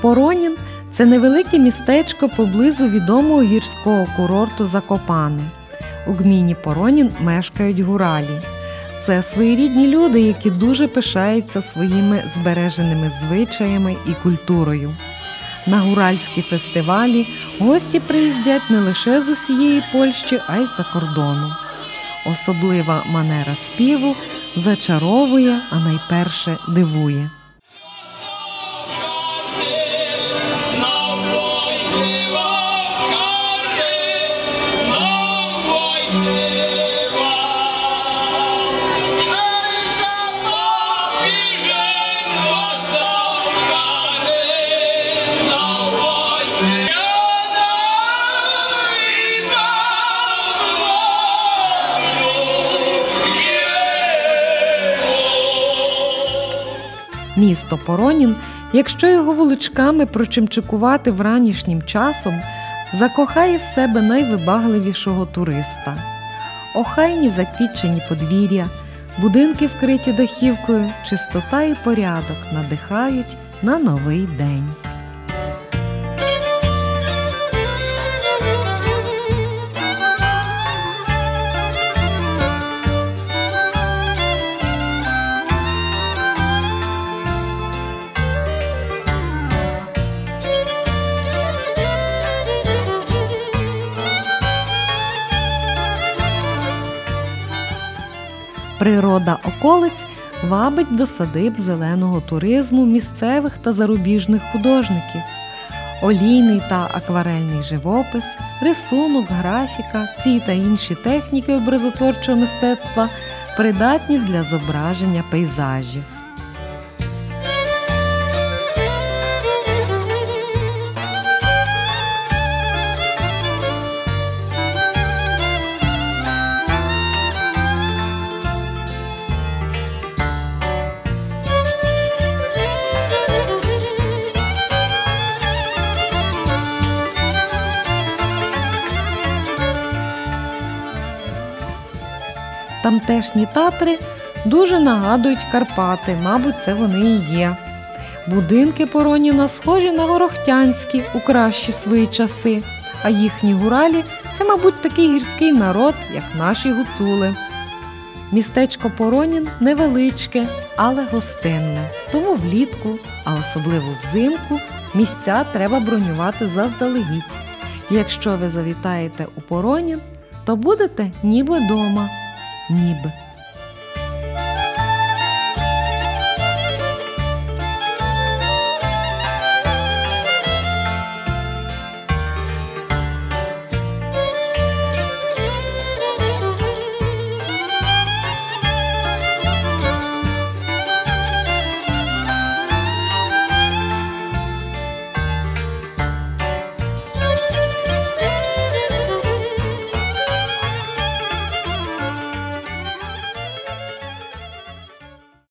Поронін це невелике містечко поблизу відомого гірського курорту Закопане. У гміні Поронін мешкають гуралі. Це своєрідні люди, які дуже пишаються своїми збереженими звичаями і культурою. На гуральські фестивалі гості приїздять не лише з усієї Польщі, а й з-за кордону. Особлива манера співу зачаровує, а найперше дивує. Місто Поронін, якщо його вуличками прочимчикувати вранішнім часом, закохає в себе найвибагливішого туриста. Охайні заквітчені подвір'я, будинки вкриті дахівкою, чистота і порядок надихають на новий день. Природа околиць вабить до садиб зеленого туризму місцевих та зарубіжних художників. Олійний та акварельний живопис, рисунок, графіка, ці та інші техніки образотворчого мистецтва придатні для зображення пейзажів. Тамтешні татри дуже нагадують Карпати, мабуть, це вони і є. Будинки Пороніна схожі на ворохтянські у кращі свої часи, а їхні гуралі це, мабуть, такий гірський народ, як наші гуцули. Містечко Поронін невеличке, але гостинне, тому влітку, а особливо взимку, місця треба бронювати заздалегідь. Якщо ви завітаєте у Поронін, то будете ніби дома ніби.